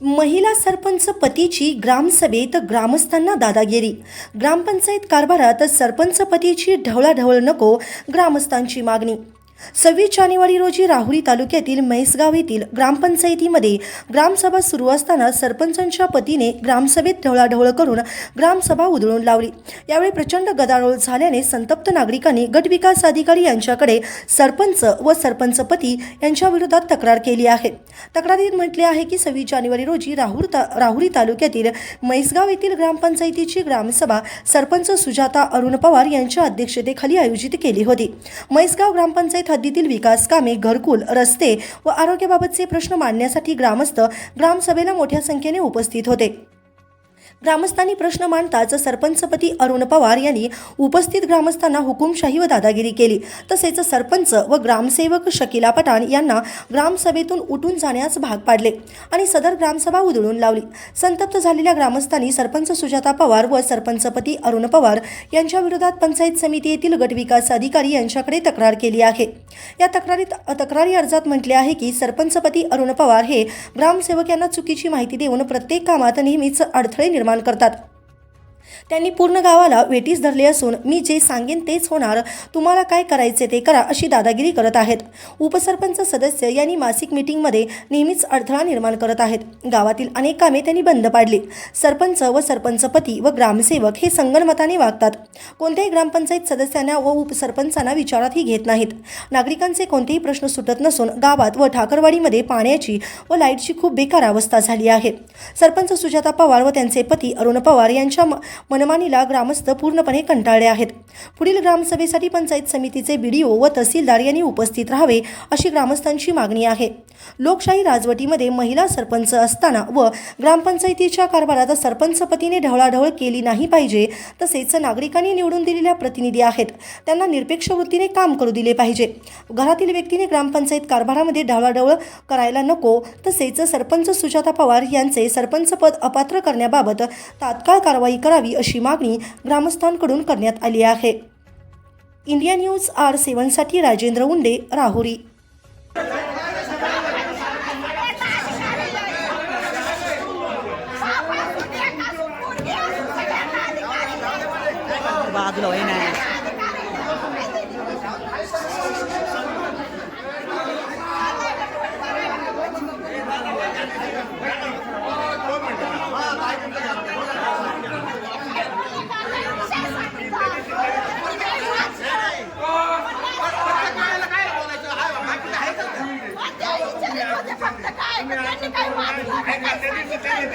महिला सरपंच पतीची ग्रामसभेत ग्रामस्थांना दादागिरी. ग्रामपंचायत कारभारात सरपंच पतीची ढवळाढवळ नको ग्रामस्थांची मागणी सव्वीस जानेवारी रोजी राहुरी तालुक्यातील म्हैसगाव येथील ग्रामपंचायतीमध्ये ग्रामसभा सुरू असताना सरपंचांच्या पतीने ग्रामसभेत ढवळाढवळ करून ग्रामसभा उधळून लावली. यावेळी प्रचंड गदारोळ झाल्याने संतप्त नागरिकांनी गटविकास अधिकारी यांच्याकडे सरपंच व सरपंच पती यांच्या विरोधात तक्रार केली आहे. तक्रारीत म्हटले आहे की सव्वीस जानेवारी रोजी राहुर ता राहुरी तालुक्यातील म्हैसगाव येथील ग्रामपंचायतीची ग्रामसभा सरपंच सुजाता अरुण पवार यांच्या अध्यक्षतेखाली आयोजित केली होती. म्हैसगाव ग्रामपंचायत हद्दीतील विकास कामे घरकुल रस्ते व आरोग्याबाबतचे प्रश्न मांडण्यासाठी ग्रामस्थ ग्रामसभेला मोठ्या संख्येने उपस्थित होते. ग्रामस्थांनी प्रश्न मांडताच सरपंचपती अरुण पवार यांनी उपस्थित ग्रामस्थांना हुकुमशाही व दादागिरी केली. तसेच सरपंच व ग्रामसेवक शकिला पठाण यांना ग्रामसभेतून उठून जाण्यास भाग पाडले आणि सदर ग्रामसभा उधळून लावली. संतप्त झालेल्या ग्रामस्थांनी सरपंच सुजाता पवार व सरपंचपती अरुण पवार यांच्या विरोधात पंचायत समिती येथील गटविकास अधिकारी यांच्याकडे तक्रार केली आहे. या तक्रारीत तक्रारी अर्जात म्हटले आहे की सरपंचपती अरुण पवार हे ग्रामसेवक यांना चुकीची माहिती देऊन प्रत्येक कामात नेहमीच अडथळे निर्माण करतात. त्यांनी पूर्ण गावाला वेटीस धरले असून मी जे सांगेन तेच होणार. तुम्हाला काय करायचे ते करा अशी दादागिरी करत आहेत. उपसरपंच सदस्य यांनी मासिक मीटिंगमध्ये नेहमीच अडथळा निर्माण करत आहेत. गावातील अनेक कामे त्यांनी बंद पाडली. सरपंच व सरपंचपती व ग्रामसेवक हे संगणमताने वागतात. कोणत्याही ग्रामपंचायत सदस्यांना व उपसरपंचांना विचारातही घेत नाहीत. नागरिकांचे कोणतेही प्रश्न सुटत नसून गावात व ठाकरवाडीमध्ये पाण्याची व लाईटची खूप बेकार अवस्था झाली आहे. सरपंच सुजाता पवार व त्यांचे पती अरुण पवार यांच्या म- मनमानीला ग्रामस्थ पूर्णपणे कंटाळले आहेत. पुढील ग्रामसभेसाठी पंचायत समितीचे बीडीओ व तहसीलदार यांनी उपस्थित राहावे अशी ग्रामस्थांची मागणी आहे. लोकशाही राजवटीमध्ये महिला सरपंच असताना व ग्रामपंचायतीच्या कारभारात सरपंचपतीने ढवळाढवळ केली नाही पाहिजे तसेच नागरिकांनी निवडून दिलेल्या प्रतिनिधी आहेत. त्यांना निरपेक्ष वृत्तीने काम करू दिले पाहिजे. घरातील व्यक्तीने ग्रामपंचायत कारभारामध्ये ढवळाढवळ करायला नको तसेच सरपंच सुजाता पवार यांचे सरपंचपद अपात्र करण्याबाबत तात्काळ कारवाई करावी करावी अशी मागणी ग्रामस्थांकडून करण्यात आली आहे. इंडिया न्यूज आर सेवनसाठी राजेंद्र उंडे राहुरी. 开，赶紧开，赶紧，赶紧，赶紧。